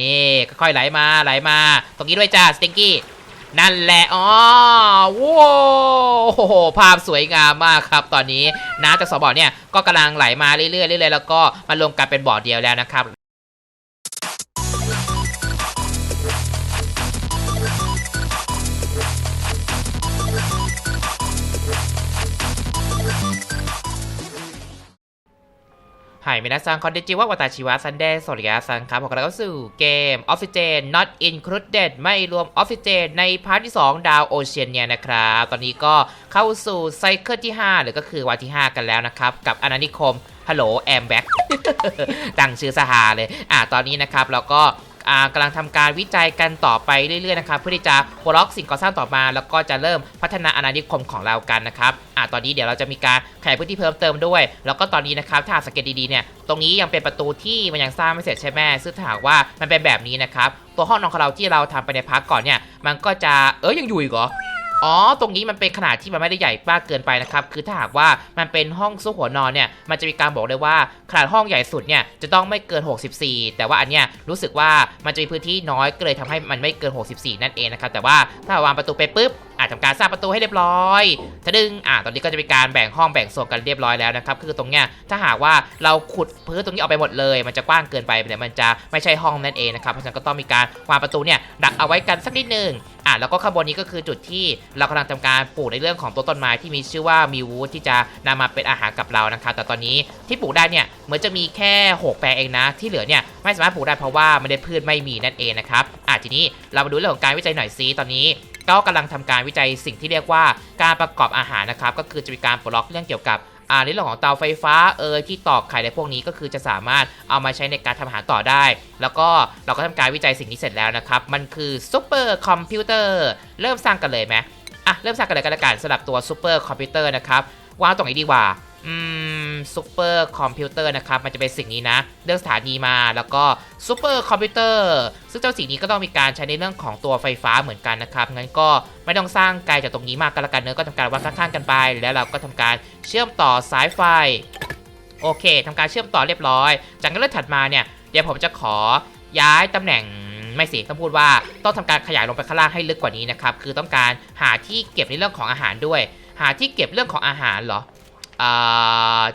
นี่ค่อยๆไหลมาไหลมา ตรงนี้ด้วยจ้าสติงกี้นั่นแหละอ๋อว้าวภาพสวยงามมากครับ ตอนนี้น้ำจากสองบ่อเนี่ยก็กำลังไหลมาเรื่อยๆเรื่อยๆแล้วก็มารวมกันเป็นบ่อเดียวแล้วนะครับ ไฮมินาซังคอนเดจิวะวาตาชิวะซันเดย์สวัสดีครับซังครับผมกำลังเข้าสู่เกมออกซิเจน Not Included ไม่รวมออกซิเจนในพาร์ทที่ 2 ดาวโอเชียนเนี่ยนะครับ ตอนนี้ก็เข้าสู่ไซเคิลที่ 5 หรือก็คือวันที่ 5 กันแล้วนะครับ กับอนานิคมฮัลโหลแอมแบ็กตั้งชื่อสหาเลย อ่าตอนนี้นะครับเราก็ กำลังทำการวิจัยกันต่อไปเรื่อยๆนะครับเพื่อที่จะปล็อกสิ่งก่อสร้างต่อมา แล้วก็จะเริ่มพัฒนาอาณานิคมของเรากันนะครับอ่าตอนนี้เดี๋ยวเราจะมีการขยายพื้นที่เพิ่มเติมด้วย แล้วก็ตอนนี้นะครับถ้าสังเกตดีๆเนี่ยตรงนี้ยังเป็นประตูที่มันยังสร้างไม่เสร็จใช่ไหมซึ่งถ้าหากว่ามันเป็นแบบนี้นะครับตัวห้องนอนของเราที่เราทำไปในพาร์ทก่อนเนี่ยมันก็จะเออยังอยู่อีกเหรอ อ๋อ ตรงนี้มันเป็นขนาดที่มันไม่ได้ใหญ่มากเกินไปนะครับ คือถ้าหากว่ามันเป็นห้องซุกหัวนอนเนี่ย มันจะมีการบอกเลยว่าขนาดห้องใหญ่สุดเนี่ยจะต้องไม่เกิน 64 แต่ว่าอันเนี้ยรู้สึกว่ามันจะมีพื้นที่น้อยก็เลยทำให้มันไม่เกิน 64 นั่นเองนะครับ แต่ว่าถ้าวางประตูไปปุ๊บ อาจทำการสร้างประตูให้เรียบร้อยถ้าดึงอ่าตอนนี้ก็จะมีการแบ่งห้องแบ่งโซนกันเรียบร้อยแล้วนะครับคือตรงเนี้ยถ้าหากว่าเราขุดพื้นตรงนี้ออกไปหมดเลย มันจะกว้างเกินไปเนี่ยมันจะไม่ใช่ห้องนั่นเองนะครับเพราะฉะนั้นก็ต้องมีการวางประตูเนี่ยดักเอาไว้กันสักนิดนึงอะแล้วก็ข้างบนนี้ก็คือจุดที่เรากำลังทำการปลูกในเรื่องของต้นต้นไม้ที่มีชื่อว่ามิววูดที่จะนำมาเป็นอาหารกับเรานะครับแต่ตอนนี้ที่ปลูกได้เนี่ยเหมือนจะมีแค่6แปลงเองนะ ที่เหลือเนี่ยไม่สามารถปลูกได้เพราะว่าไม่ได้พืชไม่มีนั่นเองนะครับอะทีนี้เรามาดูเรื่องของการวิจัยหน่อยซิตอนนี้ก็กำลังทำการวิจัยสิ่งที่เรียกว่าการประกอบอาหารนะครับ ก็คือจะมีการปลดล็อกเรื่องเกี่ยวกับอ่าในเรื่องของเตาไฟฟ้าเอยที่ตอกไข่ในพวกนี้ก็คือจะสามารถเอามาใช้ในการทำอาหารต่อได้ แล้วก็เราก็ทำการวิจัยสิ่งนี้เสร็จแล้วนะครับ มันคือซูเปอร์คอมพิวเตอร์เริ่มสร้างกันเลยไหมอะเริ่มสร้างกันเลยกันละกันสำหรับตัวซูเปอร์คอมพิวเตอร์นะครับวางตรงนี้ดีกว่าอืม ซูเปอร์คอมพิวเตอร์นะครับ มันจะเป็นสิ่งนี้นะเรื่องสถานีมาแล้วก็ซูเปอร์คอมพิวเตอร์ซึ่งเจ้าสิ่งนี้ก็ต้องมีการใช้ในเรื่องของตัวไฟฟ้าเหมือนกันนะครับ งั้นก็ไม่ต้องสร้างไกลจากตรงนี้มากกันละกันเนื้อก็ทำการวางข้างๆกันไป แล้วเราก็ทำการเชื่อมต่อสายไฟ โอเคทำการเชื่อมต่อเรียบร้อย จากนั้นเรื่องถัดมาเนี่ยเดี๋ยวผมจะขอย้ายตำแหน่งไม่สิต้องพูดว่าต้องทำการขยายลงไปข้างล่างให้ลึกกว่านี้นะครับ คือต้องการหาที่เก็บในเรื่องของอาหารด้วย หาที่เก็บเรื่องของอาหารเหรอ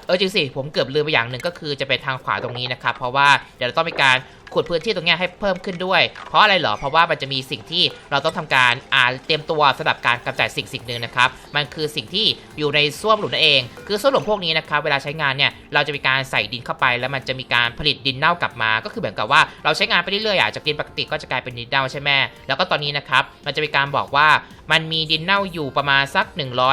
เออจริงสิผมเกือบลืมไปอย่างหนึ่งก็คือจะเป็นทางขวาตรงนี้นะครับ เพราะว่าเดี๋ยวเราต้องมีการ ขุดพื้นที่ตรงนี้ให้เพิ่มขึ้นด้วย เพราะอะไรเหรอ เพราะว่ามันจะมีสิ่งที่เราต้องทำการอ่าเตรียมตัวสำหรับการกำจัดสิ่งสิ่งหนึ่งนะครับ มันคือสิ่งที่อยู่ในส้วมหลุมนั่นเอง คือส้วมหลุมพวกนี้นะครับ เวลาใช้งานเนี่ย เราจะมีการใส่ดินเข้าไป แล้วมันจะมีการผลิตดินเน่ากลับมา ก็คือเหมือนกับว่าเราใช้งานไปเรื่อยๆอะจากดินปกติก็จะกลายเป็นดินเน่าใช่ไหมแล้วก็ตอนนี้นะครับ มันจะมีการบอกว่ามันมีดินเน่าอยู่ประมาณสัก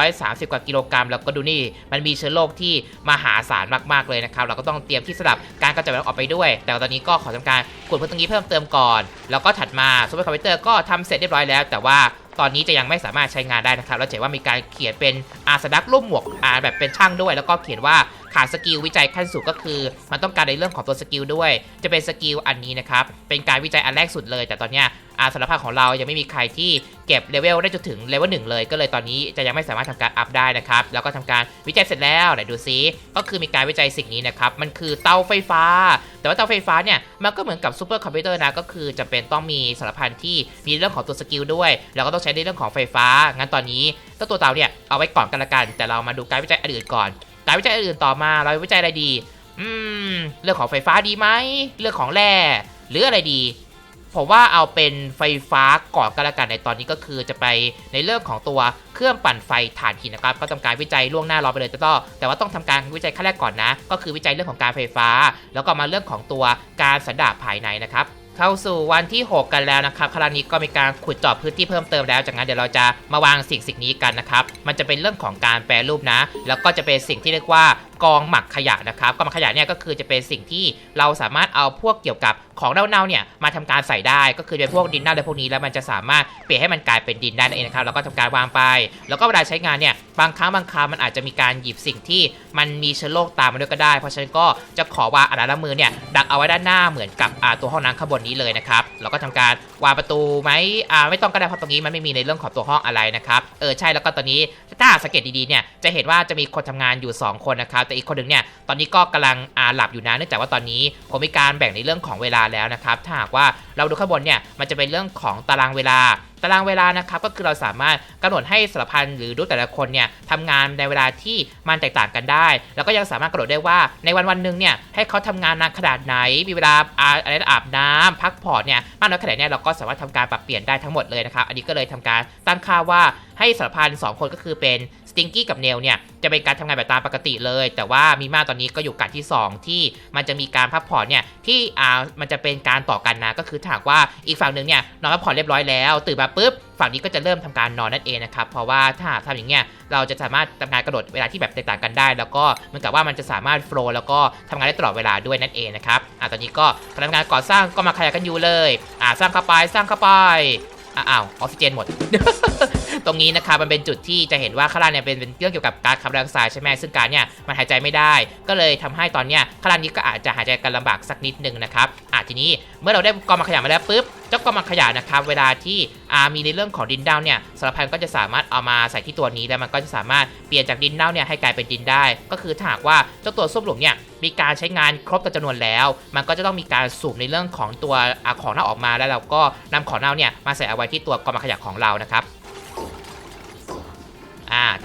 130 กว่ากิโลกรัม แล้วก็ดูนี่ มันมีเชื้อโรคที่มหาศาลมากๆเลยนะครับ เราก็ต้องเตรียมที่สำหรับการกำจัดมันออกไปด้วย แต่ตอนนี้ก็ขอทำการขุดพื้นตรงนี้เพิ่มเติมก่อน แล้วก็ถัดมาซูเปอร์คอมพิวเตอร์ก็ทำเสร็จเรียบร้อยแล้ว แต่ว่าตอนนี้จะยังไม่สามารถใช้งานได้นะครับ เราจะเห็นว่ามีการเขียนเป็นอาสดักรูปหมวกอาแบบเป็นช่างด้วย แล้วก็เขียนว่า ขาดสกิลวิจัยขั้นสูงก็คือ มันต้องการในเรื่องของตัวสกิลด้วย จะเป็นสกิลอันนี้นะครับ เป็นการวิจัยอันแรกสุดเลย แต่ตอนเนี้ยอาสารภาพของเรายังไม่มีใครที่เก็บเลเวลได้จนถึงเลเวลหนึ่งเลย ก็เลยตอนนี้จะยังไม่สามารถทำการอัพได้นะครับ แล้วก็ทำการวิจัยเสร็จแล้วไหนดูซิก็คือมีการวิจัยสิ่งนี้นะครับ มันคือเตาไฟฟ้า แต่ว่าเตาไฟฟ้าเนี่ย มันก็เหมือนกับซูเปอร์คอมพิวเตอร์นะ ก็คือจะเป็นต้องมีสารพันที่มีเรื่องของตัวสกิลด้วย แล้วก็ต้องใช้ในเรื่องของไฟฟ้า งั้นตอนนี้ตัวเตาเนี่ยเอาไว้ก่อนกันละกัน แต่เรามาดูการวิจัยอื่นก่อน การวิจัยอื่นต่อมาเราวิจัยอะไรดี อืม เรื่องของไฟฟ้าดีไหม เรื่องของแร่หรืออะไรดี ผมว่าเอาเป็นไฟฟ้าก่อนก็แล้วกันในตอนนี้ก็คือจะไปในเรื่องของตัวเครื่องปั่นไฟถ่านหินนะครับ ก็ทำการวิจัยล่วงหน้ารอไปเลยแต่ต้องแต่ว่าต้องทำการวิจัยขั้นแรกก่อนนะ ก็คือวิจัยเรื่องของการไฟฟ้า แล้วก็มาเรื่องของตัวการสันดาปภายในนะครับ เข้าสู่วันที่ 6 กันแล้วนะครับครั้งนี้ก็มีการขุดเจาะพื้นที่เพิ่มเติมแล้ว จากนั้นเดี๋ยวเราจะมาวางสิ่งสิ่งนี้กันนะครับ มันจะเป็นเรื่องของการแปรรูปนะ แล้วก็จะเป็นสิ่งที่เรียกว่ากองหมักขยะนะครับกองหมักขยะเนี่ยก็คือจะเป็นสิ่งที่เราสามารถเอาพวกเกี่ยวกับของเน่าๆเนี่ยมาทำการใส่ได้ก็คือเป็นพวกดินเน่าอะไรพวกนี้แล้วมันจะสามารถเปลี่ยนให้มันกลายเป็นดินได้นั่นเองนะครับแล้วก็ทำการวางไป แล้วก็เวลาใช้งานเนี่ยบางครั้งบางคราวมันอาจจะมีการหยิบสิ่งที่มันมีเชื้อโรคตามมาด้วยก็ได้ เพราะฉะนั้นก็จะขอวางอันละมือเนี่ยดักเอาไว้ด้านหน้าเหมือนกับตัวห้องน้ำข้างบนนี้เลยนะครับแล้วก็ทำการวางประตูไหมไม่ต้องก็ได้เพราะตรงนี้มันไม่มีในเรื่องของตัวห้องอะไรนะครับเออใช่แล้วก็ตอนนี้ถ้าสังเกตดีๆเนี่ยจะเห็นว่าจะมีคนทำงานอยู่ 2 คนนะครับแต่อีกคนหนึ่งเนี่ยตอนนี้ก็กำลังอาหลับอยู่นะเนื่องจากว่าตอนนี้ผมมีการแบ่งในเรื่องของเวลาแล้วนะครับถ้าหากว่าเราดูข้างบนเนี่ยมันจะเป็นเรื่องของตารางเวลาตารางเวลานะครับก็คือเราสามารถกำหนดให้สารพันหรือดูแต่ละคนเนี่ยทำงานในเวลาที่มันแตกต่างกันได้ แล้วก็ยังสามารถกำหนดได้ว่าในวันวันหนึ่งเนี่ยให้เขาทำงานนานขนาดไหน มีเวลาอาอะไรอาบน้ำพักผ่อนเนี่ยมากน้อยขนาดไหนเนี่ยเราก็สามารถทำการปรับเปลี่ยนได้ทั้งหมดเลยนะครับอันนี้ก็เลยทำการตั้งค่าว่าให้สารพันสองคนก็คือเป็น ติงกี้กับเนลเนี่ยจะเป็นการทำงานแบบตามปกติเลย แต่ว่ามีมาตอนนี้ก็อยู่กันที่ 2 ที่มันจะมีการพักผ่อนเนี่ยที่อ่ามันจะเป็นการต่อกันนะก็คือถ้ากว่าอีกฝั่งหนึ่งเนี่ยนอนพักผ่อนเรียบร้อยแล้ว ตื่นมาปุ๊บฝั่งนี้ก็จะเริ่มทำการนอนนั่นเองนะครับเพราะว่าถ้าหากทำอย่างเงี้ยเราจะสามารถทำงานกระโดดเวลาที่แบบแตกต่างกันได้ แล้วก็เหมือนกับว่ามันจะสามารถโฟล์แล้วก็ทำงานได้ตลอดเวลาด้วยนั่นเองนะครับอ่าตอนนี้ก็พนักงานก่อสร้างก็มาขยันกันอยู่เลยอ่าสร้างเข้าไปสร้างเข้าไปอ้าวออกซิเจนหมด ตรงนี้นะครับมันเป็นจุดที่จะเห็นว่าข้างล่างเนี่ยเป็นเป็นเรื่องเกี่ยวกับการคาร์บอนไดออกไซด์ใช่ไหมซึ่งการเนี่ยมันหายใจไม่ได้ ก็เลยทำให้ตอนเนี้ยข้างล่างนี้ก็อาจจะหายใจกันลำบากสักนิดนึงนะครับอะทีนี้เมื่อเราได้กองมาขยะมาแล้วปุ๊บเจ้ากองมาขยะนะครับเวลาที่มีในเรื่องของดินเน่าเนี่ยสารพันก็จะสามารถเอามาใส่ที่ตัวนี้แล้วมันก็จะสามารถเปลี่ยนจากดินเน่าเนี่ยให้กลายเป็นดินได้ ก็คือถ้าหากว่าเจ้าตัวส้มหลุมเนี่ยมีการใช้งานครบจำนวนแล้ว มันก็จะต้องมีการสูบในเรื่องของตัวอของเน่าออกมาแล้วเราก็นำของเน่าเนี่ยมาใส่เอาไว้ที่ตัวกองมาขยะของเรานะครับ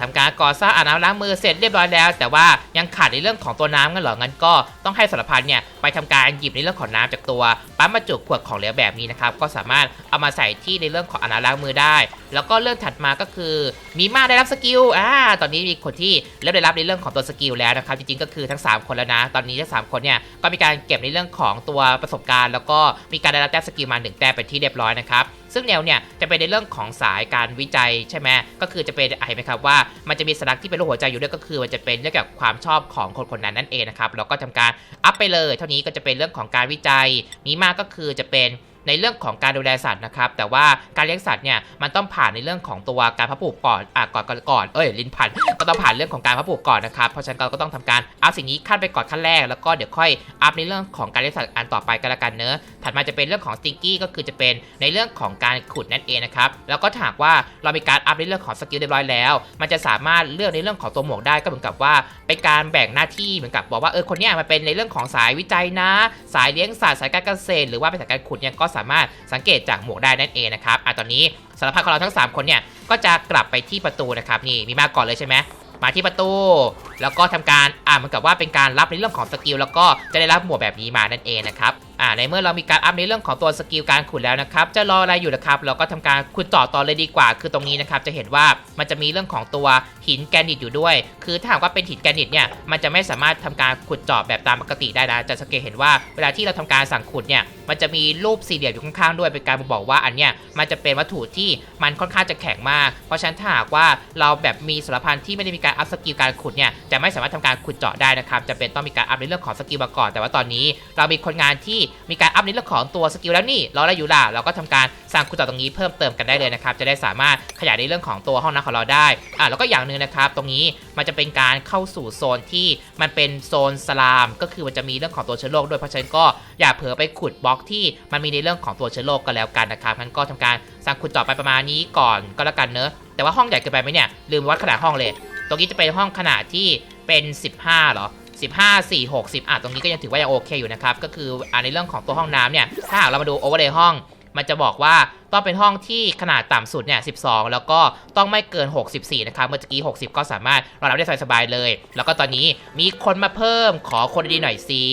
ทำทำการก่อสร้างอ่างน้ำล้างมือเสร็จเรียบร้อยแล้ว แต่ว่ายังขาดในเรื่องของตัวน้ำกันเหรองั้นก็ต้องให้สารพันเนี่ย ไปทำการหยิบในเรื่องของน้ำจากตัวปั๊มบรรจุขวดของเหลวแบบนี้นะครับก็สามารถเอามาใส่ที่ในเรื่องของอ่าล้างมือได้ แล้วก็เรื่องถัดมาก็คือมีมาได้รับสกิลอ่าตอนนี้มีคนที่เริ่มได้รับในเรื่องของตัวสกิลแล้วนะครับจริงๆก็คือทั้ง 3 คนแล้วนะ ตอนนี้ทั้งสามคนเนี่ยก็มีการเก็บในเรื่องของตัวประสบการณ์ แล้วก็มีการได้รับแต้มสกิลมาหนึ่งแต้มเป็นที่เรียบร้อยนะครับซึ่งแนวเนี่ยจะเป็นในเรื่องของสายการวิจัยใช่ไหมก็คือจะเป็นอะเห็นไหมครับว่ามันจะมีสัญลักที่เป็นรูปหัวใจอยู่ด้วยก็คือมันจะเป็นเรื่องเกี่ยวกับความชอบของคนคนนั้นนั่นเองนะครับแล้วก็ทำการอัพไปเลยเท่านี้ก็จะเป็นเรื่องของการวิจัย มีมากก็คือจะเป็น ในเรื่องของการดูแลสัตว์นะครับ แต่ว่าการเลี้ยงสัตว์เนี่ยมันต้องผ่านในเรื่องของตัวการพับผูกก่อนอะก่อนก่อนก่อนเอ้ยลิ้นพันก็ต้องผ่านเรื่องของการพับผูกก่อนนะครับเพราะฉะนั้นเราก็ต้องทำการอัพสิ่งนี้ขั้นไปก่อนขั้นแรก แล้วก็เดี๋ยวค่อยอัพในเรื่องของการเลี้ยงสัตว์อันต่อไปกันละกันเนอะถัดมาจะเป็นเรื่องของสติงกี้ก็คือจะเป็นในเรื่องของการขุดนั่นเองนะครับแล้วก็ถ้าหากว่าเรามีการอัพในเรื่องของสกิลเรียบร้อยแล้ว มันจะสามารถเลือกในเรื่องของตัวหมวกได้ก็เหมือนกับว่าเป็นการแบ่งหน้าที่เหมือนกับบอกว่าเออคนเนี้ยมันเป็นในเรื่องของสายวิจัยนะ สายเลี้ยงสัตว์สายการเกษตรหรือว่าเป็นสายการขุดเนี่ยก็สามารถสังเกตจากหมวกได้นั่นเองนะครับอะตอนนี้สารพัดของเราทั้ง 3 คนเนี่ยก็จะกลับไปที่ประตูนะครับนี่มีมาก่อนเลยใช่ไหมมาที่ประตู แล้วก็ทำการอ่าเหมือนกับว่าเป็นการรับในเรื่องของสกิลแล้วก็จะได้รับหมวกแบบนี้มานั่นเองนะครับอ่าในเมื่อเรามีการอัพในเรื่องของตัวสกิลการขุดแล้วนะครับจะรออะไรอยู่นะครับ เราก็ทำการขุดต่อต่อเลยดีกว่า คือตรงนี้นะครับจะเห็นว่ามันจะมีเรื่องของตัวหินแกรนิตอยู่ด้วย คือถ้าหากว่าเป็นหินแกรนิตเนี่ยมันจะไม่สามารถทำการขุดเจาะแบบตามปกติได้นะจะสังเกตเห็นว่าเวลาที่เราทำการสั่งขุดเนี่ยมันจะมีรูปสี่เหลี่ยมอยู่ข้างๆด้วยเป็นการบอกว่าอันเนี้ยมันจะเป็นวัตถุที่มันค่อนข้างจะแข็งมาก เพราะฉะนั้นถ้าหากว่าเราแบบมีสารพันที่ไม่ได้มีการอัพสกิลการขุดเนี่ยจะไม่สามารถทำการขุดเจาะได้นะครับจะเป็นต้องมีการอัพในเรื่องของสกิลมาก่อน แต่ว่าตอนนี้เรามีคนงานที่มีการอัพในเรื่องของตัวสกิลแล้วนี่เราได้อยู่ล่ะเราก็ทำการสร้างขุดเจาะตรงนี้เพิ่มเติมกันได้เลยนะครับจะได้สามารถขยายในเรื่องของตัวห้องน้ำของเราได้อ่าแล้วก็อย่างนึงนะครับ ตรงนี้มันจะเป็นการเข้าสู่โซนที่มันเป็นโซนสลาม ก็คือมันจะมีเรื่องของตัวเชื้อโรคด้วยเพราะฉะนั้นก็อย่าเผลอไปขุดบล็อกที่มันมีในเรื่องของตัวเชื้อโรคก็แล้วกันนะครับงั้นก็ทำการสร้างขุดจาะไปประมาณนี้ก่อนก็แล้วกันเนอะแต่ว่าห้องใหญ่เกินไปไหมเนี่ยลืมวัดขนาดห้องเลย ตรงนี้จะเป็นห้องขนาดที่เป็น 15หรอ15 4 60อะตรงนี้ก็ยังถือว่ายังโอเคอยู่นะครับ ก็คืออ่าในเรื่องของตัวห้องน้ำเนี่ย ถ้าหากเรามาดูโอเวอร์เลยห้อง มันจะบอกว่าต้องเป็นห้องที่ขนาดต่ำสุดเนี่ย 12 แล้วก็ต้องไม่เกิน 64 นะครับ เมื่อกี้ 60 ก็สามารถรองรับได้สบายๆเลย แล้วก็ตอนนี้มีคนมาเพิ่มขอคนดีๆหน่อยสิ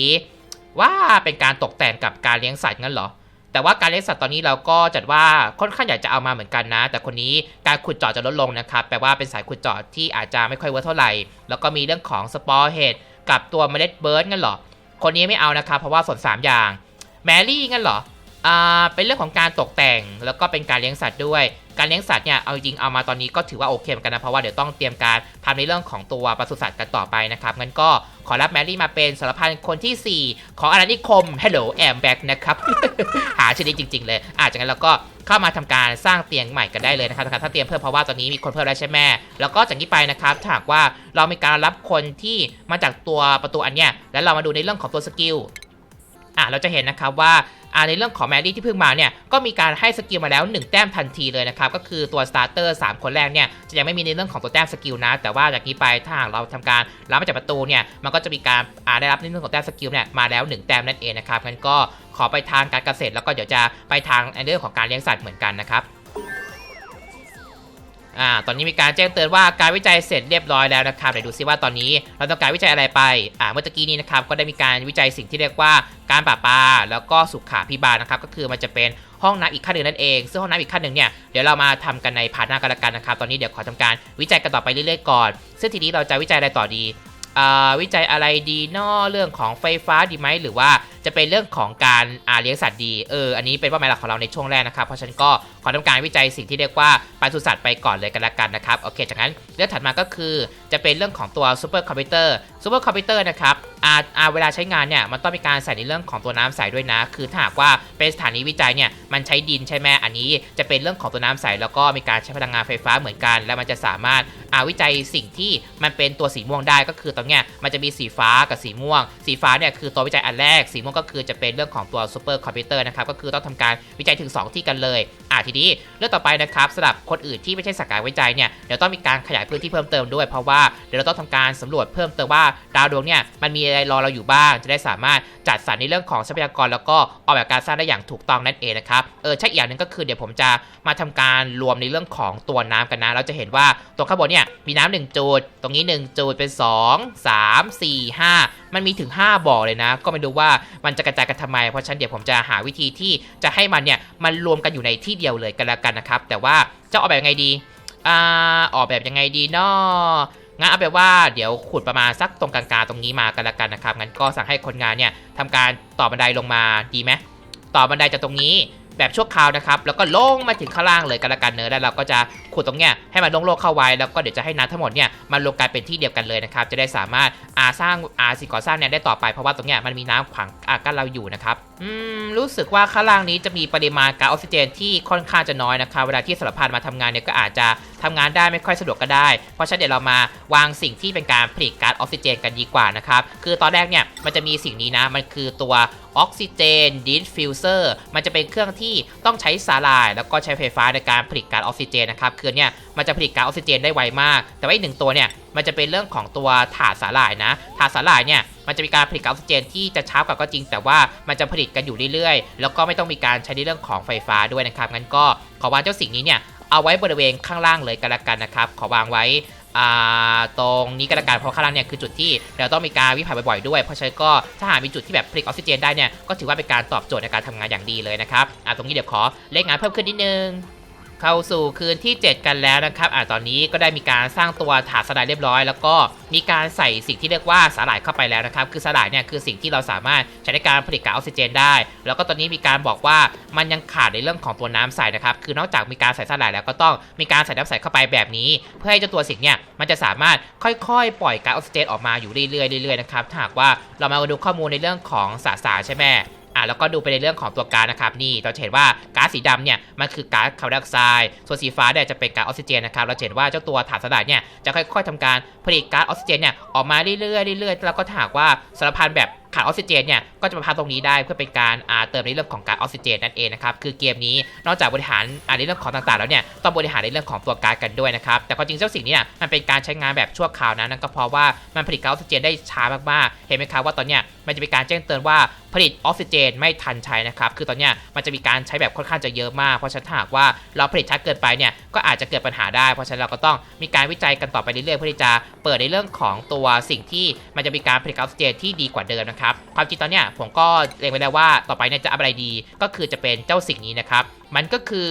ว่าเป็นการตกแต่งกับการเลี้ยงสัตว์งั้นเหรอ แต่ว่าการเลี้ยงสัตว์ตอนนี้เราก็จัดว่าค่อนข้างอยากจะเอามาเหมือนกันนะ แต่คนนี้การขุดเจาะจะลดลงนะครับ แปลว่าเป็นสายขุดเจาะที่อาจจะไม่ค่อยเวิร์กเท่าไหร่ แล้วก็มีเรื่องของสปอร์เฮดกับตัวเมล็ดเบิร์ดงั้นเหรอ คนนี้ไม่เอานะครับ เพราะว่าส่วน3อย่าง แมรี่งั้นเหรอ เป็นเรื่องของการตกแต่งแล้วก็เป็นการเลี้ยงสัตว์ด้วย การเลี้ยงสัตว์เนี่ยเอาจริงเอามาตอนนี้ก็ถือว่าโอเคเหมือนกันนะเพราะว่าเดี๋ยวต้องเตรียมการทำในเรื่องของตัวปศุสัตว์กันต่อไปนะครับงั้นก็ขอรับแมรี่มาเป็นสารพันคนที่ 4 ของอาณานิคม Hello I'm back นะครับ หาชื่อนี้จริง ๆ เลย อาจากนั้นเราก็เข้ามาทำการสร้างเตียงใหม่กันได้เลยนะครับถ้าเตรียมเพิ่มเพราะว่าตอนนี้มีคนเพิ่มแล้วใช่ไหมแล้วก็จากนี้ไปนะครับถ้าหากว่าเรามีการรับคนที่มาจากตัวประตูอันเนี้ยแล้วเรามาดูในเรื่องของตัวสกิล อะเราจะเห็นนะครับว่าอ่าในเรื่องของแมรี่ที่เพิ่งมาเนี่ยก็มีการให้สกิลมาแล้ว 1 แต้มทันทีเลยนะครับก็คือตัวสตาร์เตอร์3คนแรกเนี่ยจะยังไม่มีในเรื่องของตัวแต้มสกิลนะ แต่ว่าจากนี้ไปถ้าหากเราทำการรับมาจากประตูเนี่ยมันก็จะมีการอ่าได้รับในเรื่องของแต้มสกิลเนี่ยมาแล้ว 1 แต้มนั่นเองนะครับงั้นก็ขอไปทางการเกษตรแล้วก็เดี๋ยวจะไปทางในเรื่องของการเลี้ยงสัตว์เหมือนกันนะครับ อ่า ตอนนี้มีการแจ้งเตือนว่าการวิจัยเสร็จเรียบร้อยแล้วนะครับเดี๋ยวดูซิว่าตอนนี้เราต้องการวิจัยอะไรไป อ่า เมื่อตะกี้นี้นะครับ ก็ได้มีการวิจัยสิ่งที่เรียกว่าการป่าปลาแล้วก็สุขาพิบาลนะครับ ก็คือมันจะเป็นห้องน้ำอีกขั้นหนึ่งนั่นเอง ซึ่งห้องน้ำอีกขั้นหนึ่งเนี่ย เดี๋ยวเรามาทำกันในพาร์ทหน้ากันละกันนะครับ ตอนนี้เดี๋ยวขอทำการวิจัยกันต่อไปเรื่อยๆก่อน ซึ่งทีนี้เราจะวิจัยอะไรต่อดี วิจัยอะไรดีนอเรื่องของไฟฟ้าดีไหมหรือว่าจะเป็นเรื่องของการอาเลี้ยงสัตว์ดีเอออันนี้เป็นเป้าหมายหลักของเราในช่วงแรกนะครับเพราะฉันก็ขอทำการวิจัยสิ่งที่เรียกว่าปศุสัตว์ไปก่อนเลยกันละกันนะครับโอเคจากนั้นเรื่องถัดมาก็คือ จะเป็นเรื่องของตัวซูเปอร์คอมพิวเตอร์ซูเปอร์คอมพิวเตอร์นะครับอาอาเวลาใช้งานเนี่ยมันต้องมีการใส่ในเรื่องของตัวน้ำใสด้วยนะ คือถ้าหากว่าเป็นสถานีวิจัยเนี่ยมันใช้ดินใช่ไหมอันนี้ จะเป็นเรื่องของตัวน้ำใสแล้วก็มีการใช้พลังงานไฟฟ้าเหมือนกัน แล้วมันจะสามารถอาวิจัยสิ่งที่มันเป็นตัวสีม่วงได้ก็คือตรงเนี้ยมันจะมีสีฟ้ากับสีม่วง สีฟ้าเนี่ยคือตัววิจัยอันแรก สีม่วงก็คือจะเป็นเรื่องของตัวซูเปอร์คอมพิวเตอร์นะครับก็คือต้องทำการวิจัยถึง 2 ที่กันเลยอ่าทีนี้เรื่องต่อไปนะครับสำหรับคนอื่นที่ไม่ใช่สาขาวิจัยเนี่ยเดี๋ยวต้องมีการขยายพื้นที่เพิ่มเติมด้วยเพราะว่าเดี๋ยวเราต้องทำการสำรวจเพิ่มเติมว่าดาวดวงเนี่ยมันมีอะไรรอเราอยู่บ้าง จะได้สามารถจัดสรรในเรื่องของทรัพยากร แล้วก็ออกแบบการสร้างได้อย่างถูกต้องนั่นเองนะครับเออใช่อีกอย่างหนึ่งก็คือเดี๋ยวผมจะมาทำการรวมในเรื่องของตัวน้ำกันนะเราจะเห็นว่าตรงข้างบนเนี่ยมีน้ำหนึ่งจุดตรงนี้ 1จุดเป็น 2 3 4 5 มันมีถึง 5บ่อเลยนะ ก็ไม่รู้ว่ามันจะกระจายกันทำไม เพราะฉะนันเดี๋ยวผมจะหาวิธีที่จะให้มันเนี่ยมันรวมกันอยู่ในที่เดียวเลยกันล้วกันนะครับ แต่ว่าจะออกแบบยังไงดีอ่าออกแบบยังไงดีเนาะงั้นเอาแบบว่าเดี๋ยวขุดประมาณสักตรงกลางๆตรงนี้มากันล้วกันนะครับงั้นก็สั่งให้คนงานเนี่ยทำการต่อบันไดลงมาดีไหมต่อบันไดจากตรงนี้ แบบชั่วคราวนะครับแล้วก็ลงมาถึงข้างล่างเลยกันละกันเนอะแล้วเราก็จะขุดตรงเนี้ยให้มันโล่งๆเข้าไว้แล้วก็เดี๋ยวจะให้น้ำทั้งหมดเนี่ยมันรวมกลายเป็นที่เดียวกันเลยนะครับจะได้สามารถอาสร้างอาสิก่อสร้างเนี่ยได้ต่อไปเพราะว่าตรงเนี้ยมันมีน้ำขวางอากั้นเราอยู่นะครับ อืมรู้สึกว่าข้างล่างนี้จะมีปริมาณก๊าซออกซิเจนที่ค่อนข้างจะน้อยนะครับเวลาที่สารพันมาทำงานเนี่ยก็อาจจะทำงานได้ไม่ค่อยสะดวกก็ได้ เพราะฉะนั้นเดี๋ยวเรามาวางสิ่งที่เป็นการผลิตก๊าซออกซิเจนกันดีกว่านะครับคือตอนแรกเนี่ยมันจะมีสิ่งนี้นะมันคือตัวออกซิเจนดิสฟิวเซอร์มันจะเป็นเครื่องที่ต้องใช้สาลาย แล้วก็ใช้ไฟฟ้าในการผลิตก๊าซออกซิเจนนะครับคือเนี่ยมันจะผลิตก๊าซออกซิเจนได้ไวมาก แต่ว่าอีกหนึ่งตัวเนี่ยมันจะเป็นเรื่องของตัวถาดสาหร่ายนะถาดสาหร่ายเนี่ย มันจะมีการผลิตก๊าซออกซิเจนที่จะช้ากว่าก็จริง แต่ว่ามันจะผลิตกันอยู่เรื่อยๆ แล้วก็ไม่ต้องมีการใช้ในเรื่องของไฟฟ้าด้วยนะครับงั้นก็ขอวางเจ้าสิ่งนี้เนี่ยเอาไว้บริเวณข้างล่างเลยกันละกันนะครับขอวางไว้ตรงนี้ก็แล้วกันเพราะข้างล่างเนี่ยคือจุดที่เราต้องมีการวิผ่านบ่อยๆด้วย เพราะฉะนั้นก็ถ้าหากมีจุดที่แบบผลิตออกซิเจนได้เนี่ยก็ถือว่าเป็นการตอบโจทย์ในการทำงานอย่างดีเลยนะครับตรงนี้เดี๋ยวขอเลขงานเพิ่มขึ้นนิดนึง เข้าสู่คืนที่ 7 กันแล้วนะครับอ่าตอนนี้ก็ได้มีการสร้างตัวถาดสลายเรียบร้อย แล้วก็มีการใส่สิ่งที่เรียกว่าสาหร่ายเข้าไปแล้วนะครับ คือสาหร่ายเนี่ยคือสิ่งที่เราสามารถใช้ในการผลิตก๊าซออกซิเจนได้ แล้วก็ตอนนี้มีการบอกว่ามันยังขาดในเรื่องของตัวน้ำใส่นะครับ คือนอกจากมีการใส่สาหร่ายแล้วก็ต้องมีการใส่น้ำใส่เข้าไปแบบนี้ เพื่อให้เจ้าตัวสิ่งเนี่ยมันจะสามารถค่อยๆ ปล่อยก๊าซออกซิเจนออกมาอยู่เรื่อยๆเรื่อยๆนะครับถ้าหากว่าเรามาดูข้อมูลในเรื่องของสสารใช่ไหม อะแล้วก็ดูไปในเรื่องของตัวก๊าซนะครับนี่เราจะเห็นว่าก๊าซสีดำเนี่ยมันคือก๊าซคาร์บอนไดออกไซด์ส่วนสีฟ้าเนี่ยจะเป็นก๊าซออกซิเจนนะครับเราเห็นว่าเจ้าตัวถาดสลายเนี่ยจะค่อยๆทำการผลิตก๊าซออกซิเจนเนี่ยออกมาเรื่อยๆเรื่อยๆแล้วก็ถากว่าสารพันแบบ ขาดออกซิเจนเนี่ยก็จะมาพักตรงนี้ได้เพื่อเป็นการเติมในเรื่องของกาซออกซิเจนนั่นเองนะครับคือเกมนี้นอกจากบริหารในเรื่องของต่างๆ แล้วเนี่ยต้องบริหารในเรื่องของตัวกาซกันด้วยนะครับแต่ความจริงเจ้าสิ่งนี้เนี่ยมันเป็นการใช้งานแบบชั่วคราวนะนั่นก็เพราะว่ามันผลิตก๊าซออกซิเจนได้ช้ามากๆ เห็นไหมครับว่าตอนเนี้ยมันจะมีการแจ้งเตือนว่าผลิตออกซิเจนไม่ทันใช้นะครับคือตอนเนี้ยมันจะมีการใช้แบบค่อนข้างจะเยอะมาก เพราะฉะนั้นถ้าหากว่าเราผลิตช้าเกินไปเนี่ยก็อาจจะเกิดปัญหาได้ เพราะฉะนั้นเราก็ต้องมีการวิจัยกันต่อไปเรื่อยๆเพื่อที่จะเปิดในเรื่องของตัวสิ่งที่มันจะมีการผลิตออกซิเจนที่ดีกว่าเดิมนะครับความจริงตอนเนี้ยผมก็เล็งไว้แล้วว่าต่อไปเนี่ยจะเอาอะไรดี ก็คือจะเป็นเจ้าสิ่งนี้นะครับ มันก็คือ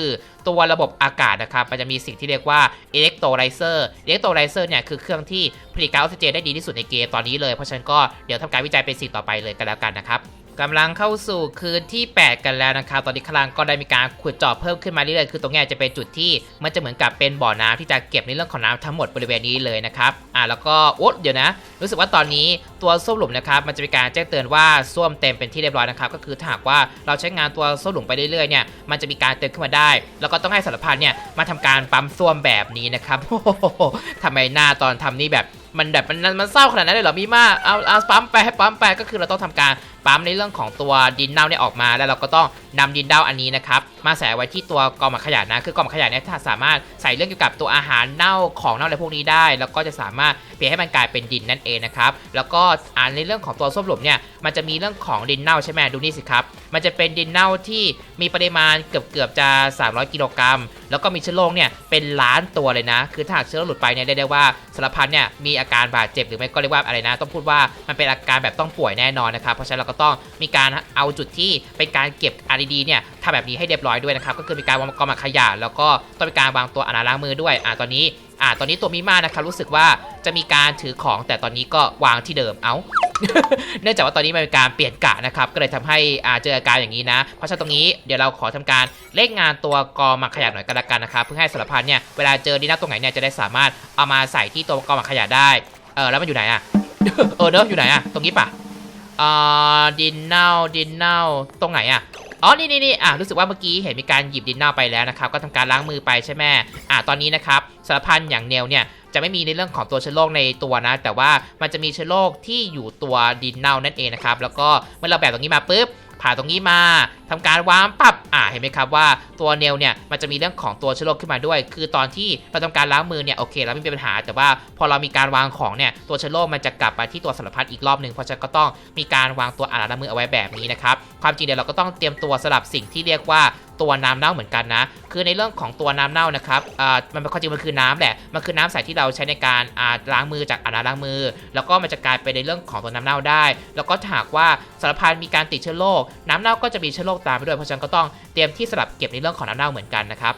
ตัวระบบอากาศนะครับ มันจะมีสิ่งที่เรียกว่า electrolyzer electrolyzer เนี่ยคือเครื่องที่ผลิตก๊าซออกซิเจนได้ดีที่สุดในเกมตอนนี้เลย เพราะฉะนั้นก็เดี๋ยวทำการวิจัยเป็นสิ่งต่อไปเลยกันแล้วกันนะครับ กำลังเข้าสู่คืนที่ 8 กันแล้วนะครับ ตอนนี้คลังก็ได้มีการขุดเจาะเพิ่มขึ้นมาเรื่อยๆ คือตรงนี้จะเป็นจุดที่มันจะเหมือนกับเป็นบ่อน้ำที่จะเก็บในเรื่องของน้ำทั้งหมดบริเวณนี้เลยนะครับ อ่าแล้วก็โอ๊ตเดี๋ยวนะ รู้สึกว่าตอนนี้ตัวส้วมหลุมนะครับมันจะมีการแจ้งเตือนว่าส้วมเต็มเป็นที่เรียบร้อยนะครับ ก็คือถ้าหากว่าเราใช้งานตัวส้วมหลุมไปเรื่อยๆเนี่ย มันจะมีการเตือนขึ้นมาได้ แล้วก็ต้องให้สารพันเนี่ยมาทำการปั๊มส้วมแบบนี้นะครับโอ้โหทำไมหน้าตอนทำนี่แบบมันแบบมันมันเศร้าขนาดนั้นเลยเหรอมีมาเอาเอาปั๊มไปให้ปั๊มไปก็คือเราต้องทำการ ปั๊มในเรื่องของตัวดินเน่าเนี่ยออกมา แล้วเราก็ต้องนำดินเน่าอันนี้นะครับมาใส่ไว้ที่ตัวกองหมักขยะนะคือกองหมักขยะเนี่ยถ้าสามารถใส่เรื่องเกี่ยวกับตัวอาหารเน่าของเน่าอะไรพวกนี้ได้ แล้วก็จะสามารถเปลี่ยนให้มันกลายเป็นดินนั่นเองนะครับแล้วก็อ่านในเรื่องของตัวส้มหลุมเนี่ยมันจะมีเรื่องของดินเน่าใช่ไหมดูนี่สิครับมันจะเป็นดินเน่าที่มีปริมาณเกือบเกือบจะ 300 กิโลกรัม แล้วก็มีเชื้อโรคเนี่ยเป็นล้านตัวเลยนะ คือถ้าหากเชื้อโรคหลุดไปเนี่ยได้ได้ว่าสารพัดเนี่ยมีอาการบาดเจ็บหรือไม่ก็เรียกว่าอะไรนะ ต้องพูดว่ามันเป็นอาการแบบต้องป่วยแน่นอนนะครับ เพราะฉะนั้นเราก็ต้องมีการเอาจุดที่เป็นการเก็บ RDD เนี่ยทำแบบนี้ให้เรียบร้อยด้วยนะครับก็คือมีการวางกองมักขยะแล้วก็ต้องมีการวางตัวอนาล้างมือด้วยอ่าตอนนี้อ่าตอนนี้ตัวมิมานะครับรู้สึกว่าจะมีการถือของแต่ตอนนี้ก็วางที่เดิมเอ้าเนื่องจากว่าตอนนี้มันเป็นการเปลี่ยนกะนะครับก็เลยทำให้อาเจออาการอย่างนี้นะ เพราะฉะนั้นตรงนี้เดี๋ยวเราขอทำการเล่นงานตัวกอมักขยะหน่อยกันละกันนะครับเพื่อให้สารพันเนี่ยเวลาเจอดินหน้าตรงไหนเนี่ยจะได้สามารถเอามาใส่ที่ตัวกอมักขยะได้เออแล้วมันอยู่ไหนอะเออเนอะอยู่ไหนอะตรงนี้ปะอ่าดินเน่าดินเน่าตรงไหนอะ อ๋อ นี่นี่นี่อะรู้สึกว่าเมื่อกี้เห็นมีการหยิบดินเน่าไปแล้วนะครับ ก็ทำการล้างมือไปใช่ไหมอะตอนนี้นะครับสารพันอย่างเนลเนี่ยจะไม่มีในเรื่องของตัวเชื้อโรคในตัวนะ แต่ว่ามันจะมีเชื้อโรคที่อยู่ตัวดินเน่านั่นเองนะครับ แล้วก็เมื่อเราแบบตรงนี้มาปุ๊บ ผ่าตรงนี้มาทำการวางปับอ่าเห็นไหมครับว่าตัวเนลเนี่ยมันจะมีเรื่องของตัวเชื้อโรคขึ้นมาด้วย คือตอนที่เราทำการล้างมือเนี่ยโอเคเราไม่มีปัญหา แต่ว่าพอเรามีการวางของเนี่ยตัวเชื้อโรคมันจะกลับมาที่ตัวสารพัดอีกรอบหนึ่งเพราะฉะนั้นก็ต้องมีการวางตัวอ่างล้างมือเอาไว้แบบนี้นะครับความจริงเดี๋ยวเราก็ต้องเตรียมตัวสลับสิ่งที่เรียกว่าตัวน้ำเน่าเหมือนกันนะ คือในเรื่องของตัวน้ำเน่านะครับอ่ามันเป็นความจริงมันคือน้ำแหละ มันคือน้ำใสที่เราใช้ในการอาล้างมือจากอ่างล้างมือ แล้วก็มันจะกลายไปในเรื่องของตัวน้ำเน่าได้ แล้วก็หากว่าสารพันมีการติดเชื้อโรคน้ำเน่าก็จะมีเชื้อโรคตามไปด้วยเพราะฉะนั้นก็ต้องเตรียมที่สลับเก็บในเรื่องของน้ำเน่าเหมือนกันนะครับ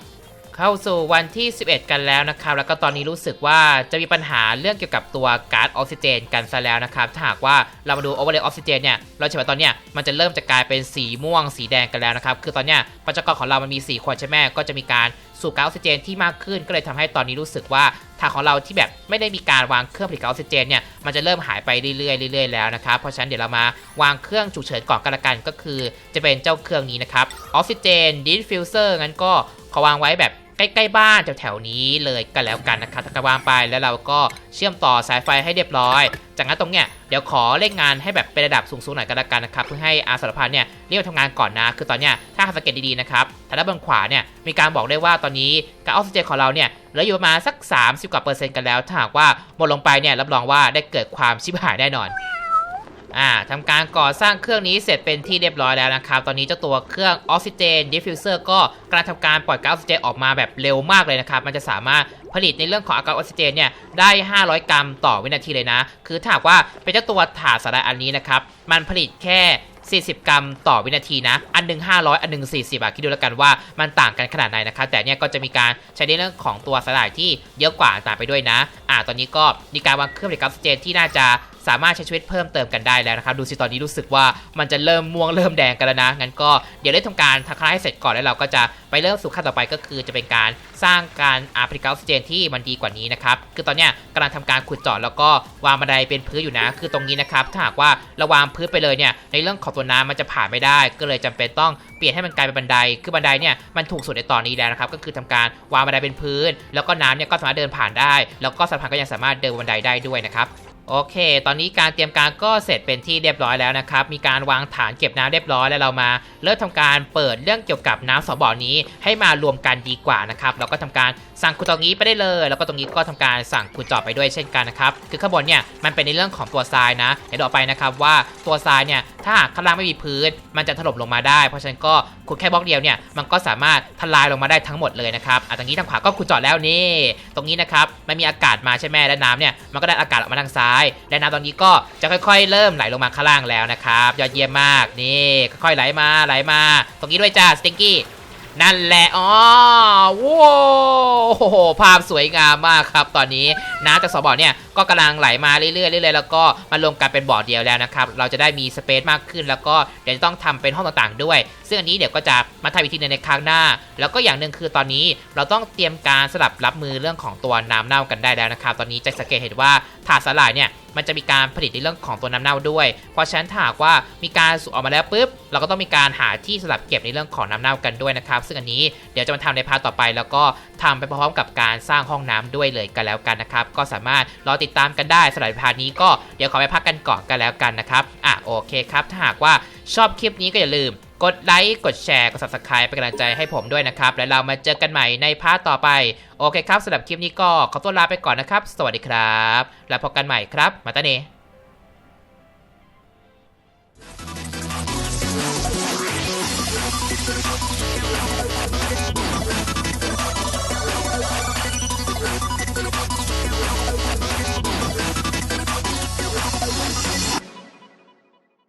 เข้าสู่วันที่ 11 กันแล้วนะครับ แล้วก็ตอนนี้รู้สึกว่าจะมีปัญหาเรื่องเกี่ยวกับตัวก๊าซออกซิเจนกันซะแล้วนะครับ ถ้าหากว่าเรามาดูโอเวอร์เลย์ออกซิเจนเนี่ย เราจะเห็นว่าตอนเนี้ยมันจะเริ่มจะกลายเป็นสีม่วงสีแดงกันแล้วนะครับ คือตอนเนี้ยประชากรของเรามันมี 4 คนใช่ไหมก็จะมีการสูบก๊าซออกซิเจนที่มากขึ้น ก็เลยทำให้ตอนนี้รู้สึกว่าทางของเราที่แบบไม่ได้มีการวางเครื่องผลิตก๊าซออกซิเจนเนี่ย มันจะเริ่มหายไปเรื่อยๆเรื่อยๆแล้วนะครับ เพราะฉะนั้นเดี๋ยวเรามาวางเครื่องฉุกเฉินก่อนกันละกัน ก็คือ จะเป็นเจ้าเครื่องนี้นะครับ ออกซิเจนดิฟฟิวเซอร์งั้นก็ ขอวางไว้แบบใกล้ๆบ้านแถวๆนี้เลยก็แล้วกันนะครับถ้ากวางไปแล้วเราก็เชื่อมต่อสายไฟให้เรียบร้อย จากนั้นตรงเนี้ยเดี๋ยวขอเร่งงานให้แบบเป็นระดับสูงๆหน่อยก็แล้วกันนะครับเพื่อให้อาสารพันเนี่ยเรียกมาทำงานก่อนนะ คือตอนเนี้ยถ้าสังเกตดีๆนะครับทางด้านบนขวาเนี่ยมีการบอกได้ว่าตอนนี้การออกซิเจนของเราเนี่ยเหลืออยู่ประมาณสัก 30กว่าเปอร์เซ็นต์กันแล้วถ้าหากว่าหมดลงไปเนี่ยรับรองว่าได้เกิดความชิบหายแน่นอน อ่าทำการก่อสร้างเครื่องนี้เสร็จเป็นที่เรียบร้อยแล้วนะครับ ตอนนี้เจ้าตัวเครื่องออกซิเจนดิฟฟิวเซอร์ก็กำลังทำการปล่อยก๊าซออกซิเจนออกมาแบบเร็วมากเลยนะครับ มันจะสามารถผลิตในเรื่องของอากาศออกซิเจนเนี่ยได้ 500 กรัมต่อวินาทีเลยนะ คือถ้าหากว่าเป็นเจ้าตัวถาดสาระอันนี้นะครับ มันผลิตแค่ 40 กรัมต่อวินาทีนะ อันหนึ่ง500 อันหนึ่ง40บาทคิดดูแล้วกันว่ามันต่างกันขนาดไหนนะครับ แต่เนี่ยก็จะมีการใช้ในเรื่องของตัวสลายที่เยอะกว่าตามไปด้วยนะ อ่า ตอนนี้ก็มีการวางเครื่องผลิตก๊าซออกซิเจนที่น่าจะ สามารถใช้ชีวิตเพิ่มเติมกันได้แล้วนะครับดูสิตอนนี้รู้สึกว่ามันจะเริ่มม่วงเริ่มแดงกันแล้วนะงั้นก็เดี๋ยวได้ทำการทักทายให้เสร็จก่อนแล้วเราก็จะไปเริ่มสู่ขั้นต่อไปก็คือจะเป็นการสร้างการอาผลิกาซออกซิเจนที่มันดีกว่านี้นะครับคือตอนเนี้ยกำลังทำการขุดเจาะแล้วก็วางบันไดเป็นพื้นอยู่นะ คือตรงนี้นะครับถ้าหากว่าเราวางพื้นไปเลยเนี่ยในเรื่องของตัวน้ำมันจะผ่านไม่ได้ ก็เลยจำเป็นต้องเปลี่ยนให้มันกลายเป็นบันได คือบันไดเนี่ยมันถูกสุดในตอนนี้แล้วนะครับก็คือทำการวางบันไดเป็นพื้น แล้วก็น้ำเนี่ยก็สามารถเดินผ่านได้ แล้วก็สะพานก็ยังสามารถเดินบันไดได้ด้วยนะครับ โอเค ตอนนี้การเตรียมการก็เสร็จเป็นที่เรียบร้อยแล้วนะครับ มีการวางฐานเก็บน้ำเรียบร้อยแล้วเรามาเริ่มทำการเปิดเรื่องเกี่ยวกับน้ำสองบ่อนี้ให้มารวมกันดีกว่านะครับ เราก็ทำการ สั่งขุดตรงนี้ไปได้เลย แล้วก็ตรงนี้ก็ทำการสั่งขุดเจาะไปด้วยเช่นกันนะครับคือข้างบนเนี่ยมันเป็นในเรื่องของตัวทรายนะเดี๋ยวต่อไปนะครับว่าตัวทรายเนี่ยถ้าหากข้างล่างไม่มีพื้น มันจะถล่มลงมาได้ เพราะฉะนั้นก็ขุดแค่บล็อกเดียวเนี่ยมันก็สามารถทลายลงมาได้ทั้งหมดเลยนะครับอะตรงนี้ทางขวาก็ขุดจาะแล้วนี่ ตรงนี้นะครับมันมีอากาศมาใช่ไหมและน้ำเนี่ยมันก็ได้อากาศออกมาทางซ้าย และน้ำตอนนี้ก็จะค่อยๆ เริ่มไหลลงมาข้างล่างแล้วนะครับยอดเยี่ยมมากนี่ค่อยๆไหลมาไหลมา ตรงนี้ด้วยจ้าสติงกี้ นั่นแหละอ๋อว้าวภาพสวยงามมากครับ ตอนนี้น้าจากสองบ่อเนี่ยก็กำลังไหลมาเรื่อยๆเรื่อยๆแล้วก็มารวมกันเป็นบ่อเดียวแล้วนะครับเราจะได้มีสเปซมากขึ้น แล้วก็เดี๋ยวจะต้องทำเป็นห้องต่างๆ ด้วย ซึ่งอันนี้เดี๋ยวก็จะมาทำวิธีนึงในครั้งหน้า แล้วก็อย่างหนึ่งคือตอนนี้เราต้องเตรียมการสลับรับมือเรื่องของตัวน้ำเน่ากันได้แล้วนะครับตอนนี้จะสังเกตเห็นว่าถาดสลายเนี่ยมันจะมีการผลิตในเรื่องของตัวน้ำเน่าด้วย เพราะฉะนั้นถ้าหากว่ามีการสูบออกมาแล้วปุ๊บ เราก็ต้องมีการหาที่สำหรับเก็บในเรื่องของน้ำเน่ากันด้วยนะครับ ซึ่งอันนี้เดี๋ยวจะมาทำในพาร์ทต่อไป แล้วก็ ทำไปพร้อมกับการสร้างห้องน้ำด้วยเลยกันแล้วกันนะครับ ก็สามารถรอติดตามกันได้สำหรับพาร์ทนี้ก็เดี๋ยวขอไปพักกันก่อนกันแล้วกันนะครับอะโอเคครับ ถ้าหากว่าชอบคลิปนี้ก็อย่าลืมกดไลค์กดแชร์กด subscribe เป็นกำลังใจให้ผมด้วยนะครับ แล้วเรามาเจอกันใหม่ในพาร์ทต่อไป โอเคครับสำหรับคลิปนี้ก็ขอตัวลาไปก่อนนะครับ สวัสดีครับ แล้วพบกันใหม่ครับ มาตาเน